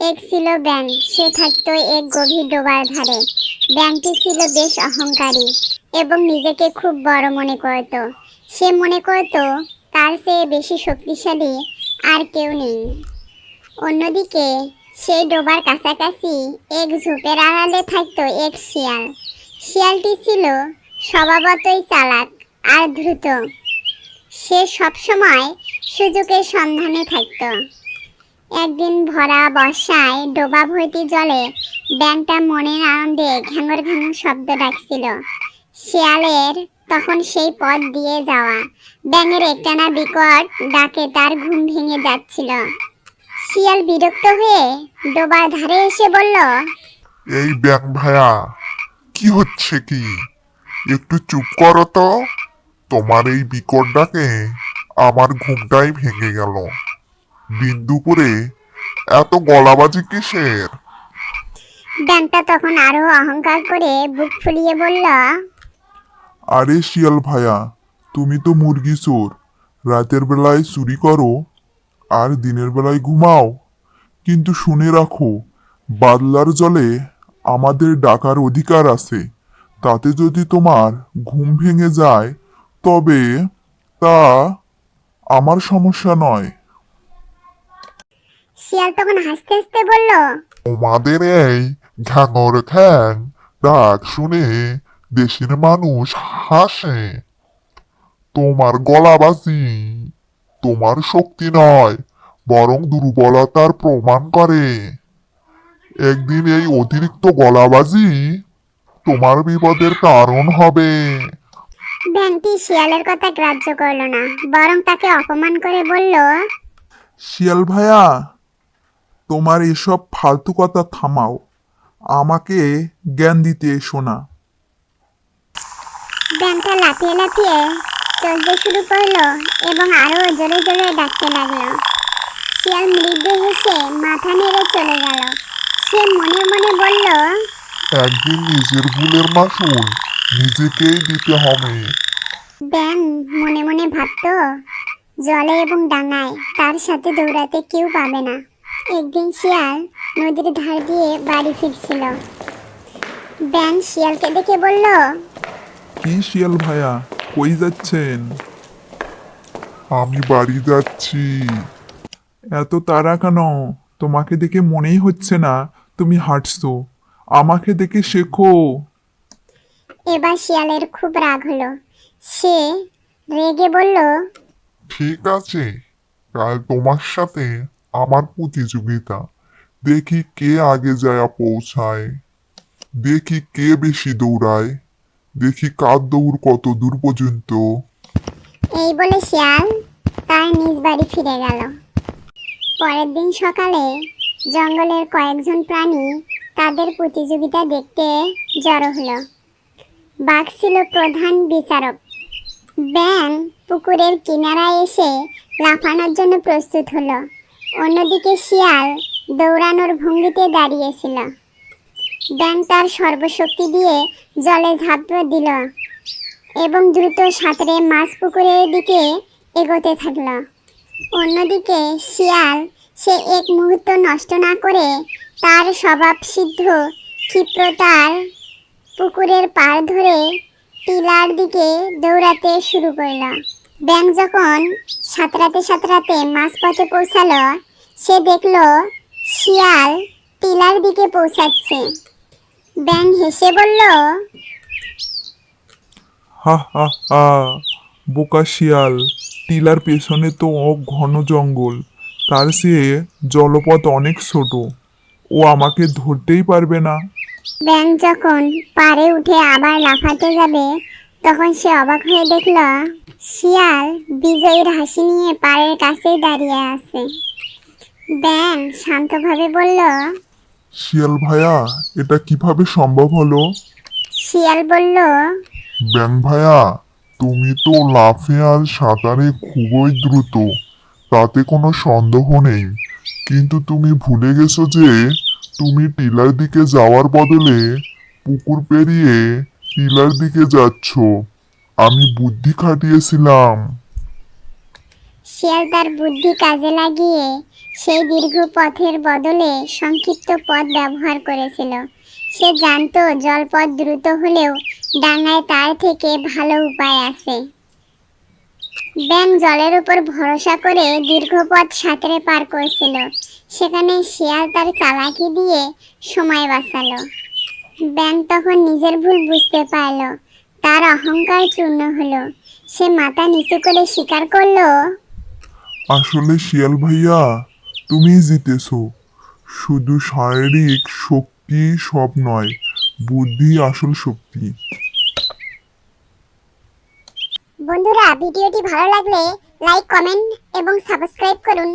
এক ছিল ব্যাং সে থাকতো এক গভীর ডোবার ধারে। ব্যাংটি ছিল বেশ অহংকারী এবং নিজেকে খুব বড় মনে করত। সে মনে করত, তার চেয়ে বেশি শক্তিশালী আর কেউ নেই। অন্যদিকে, সেই ডোবার কাছাকাছি এক ঝোপের আড়ালে থাকতো এক শিয়াল। শিয়ালটি ছিল স্বভাবতই চালাক আর দ্রুত সে সবসময় সুযোগের সন্ধানে থাকতো। একদিন ভরা বর্ষায় ডোবা ভর্তি জলে ব্যাংকটা মনের আনন্দে ঘ্যাঙর ঘ্যাঙর শব্দ ডাকছিল। শিয়ালের তখন সেই পথ দিয়ে যাওয়া। ব্যাঙের একটানা বিকট ডাকে তার ঘুম ভেঙে যাচ্ছিল। শিয়াল বিরক্ত হয়ে ডোবার ধারে এসে বলল, এই ব্যাং ভাইয়া কি হচ্ছে কি? একটু চুপ করো তো। তোমার এই বিকট ডাকে আমার ঘুমটাই ভেঙে গেল। দিন দুপুরে এত গলাবাজি কিসের? ব্যাংকটা তখন আরও অহংকার করে বুক ফুলিয়ে বলল আরে শিয়াল ভাইয়া তুমি তো মুরগি চোর। রাতের বেলায় চুরি করো আর দিনের বেলায় ঘুমাও। কিন্তু শুনে রাখো বাদলার জলে আমাদের ডাকার অধিকার আছে। তাতে যদি তোমার ঘুম ভেঙে যায় তবে তা আমার সমস্যা নয়। শিয়াল তখন হাসতে হাসতে বলল তোমাদের এই ঘ্যাঙর খ্যাং ডাক শুনে দেশের মানুষ হাসে। তোমার গলাবাজি তোমার শক্তি নয় বরং দুর্বলতার প্রমাণ করে। একদিন এই অতিরিক্ত গলাবাজি তোমার বিপদের কারণ হবে। ব্যাংকটি শিয়ালের কথা গ্রাহ্য করল না বরং তাকে অপমান করে বলল শিয়াল ভাইয়া তোমার এসব ফালতু কথা থামাও। আমাকে জ্ঞান দিতে এসো না। ব্যাংকটা লাফিয়ে লাফিয়ে চলতে শুরু করল এবং আরও জোরে জোরে ডাকতে লাগল। শিয়াল মৃদু হেসে মাথা নেড়ে চলে গেল। সে মনে মনে বলল একদিন নিজের ভুলের মাসুল নিজেকেই দিতে হবে। ব্যাং মনে মনে ভাবতো জলে এবং ডাঙায় তার সাথে দৌড়াতে কেউ পাবে না। একদিন শিয়াল নদীর ধার দিয়ে বাড়ি ফিরছিল। ব্যাং শিয়ালকে দেখে বলল কি শিয়াল ভাইয়া কই যাচ্ছেন? আমি বাড়ি যাচ্ছি। এত তাড়া কেন? তোমাকে দেখে মনেই হচ্ছে না তুমি হাঁটছো। আমাকে দেখে শেখো। এবার শিয়ালের খুব রাগ হলো। সে রেগে বলল ঠিক আছে কাল তোমার সাথে। আমার প্রতিযোগিতা। দেখি কে আগে যায় পৌঁছায়। দেখি কে বেশি দৌড়ায়। দেখি কার দৌড় কত দূর পর্যন্ত। এই বলে শিয়াল তার নিজ বাড়ি ফিরে গেল। পরের দিন সকালে জঙ্গলের কয়েকজন প্রাণী তাদের প্রতিযোগিতা দেখতে জড়ো হলো। বাঘ ছিল প্রধান বিচারক। ব্যাং পুকুরের কিনারায় এসে লাফানোর জন্য প্রস্তুত হলো। অন্যদিকে শিয়াল দৌড়ানোর ভঙ্গিতে দাঁড়িয়েছিল। ব্যাং তার সর্বশক্তি দিয়ে জলে ঝাঁপ দিল এবং দ্রুত সাঁতরে মাছ পুকুরের দিকে এগোতে থাকল। অন্যদিকে শিয়াল সে এক মুহূর্ত নষ্ট না করে তার স্বভাব সিদ্ধ ক্ষিপ্রতার পুকুরের পাড় ধরে টিলার দিকে দৌড়াতে শুরু করল। ব্যাং যখন সাঁতরাতে সাঁতরাতে মাঝপথে পৌঁছালো সে দেখল শিয়াল টিলার দিকে পৌঁছাচ্ছে। ব্যাং হেসে বলল হা হা হা বোকা শিয়াল টিলার পেছনে তো ও ঘন জঙ্গল তার চেয়ে জলপথ অনেক ছোট ও আমাকে ধরতেই পারবে না। ব্যাং যখন পারে উঠে আবার লাফাতে যাবে তখন সে অবাক হয়ে দেখল শিয়াল বিজয়ীর হাসি নিয়ে পাড়ের কাছেই দাঁড়িয়ে আছে। ব্যাং শান্তভাবে বলল শিয়াল ভাইয়া এটা কীভাবে সম্ভব হলো? শিয়াল বলল ব্যাং ভাইয়া তুমি তো লাফে আর সাঁতারে খুবই দ্রুত তাতে কোনো সন্দেহ নেই। কিন্তু তুমি ভুলে গেছো যে তুমি টিলার দিকে যাওয়ার বদলে পুকুর পেরিয়ে টিলার দিকে যাচ্ছ। আমি বুদ্ধি খাটিয়েছিলাম। শিয়াল তার বুদ্ধি কাজে লাগিয়ে সেই দীর্ঘ পথের বদলে সংক্ষিপ্ত পথ ব্যবহার করেছিল। সে জানতো জলপথ দ্রুত হলেও ডাঙায় তার থেকে ভালো উপায় আছে। ব্যাং জলের উপর ভরসা করে দীর্ঘ পথ সাঁতরে পার করছিল। সেখানে শিয়াল তার চালাকি দিয়ে সময় বাঁচালো। ব্যাং তখন নিজের ভুল বুঝতে পারল। তার অহংকার চূর্ণ হলো। সে মাথা নিচু করে স্বীকার করল আসলে শিয়াল ভাইয়া তুমি জিতেছো। শুধু শারীরিক শক্তি সব নয় বুদ্ধি আসল শক্তি। বন্ধুরা ভিডিওটি ভালো লাগলে লাইক কমেন্ট এবং সাবস্ক্রাইব করুন।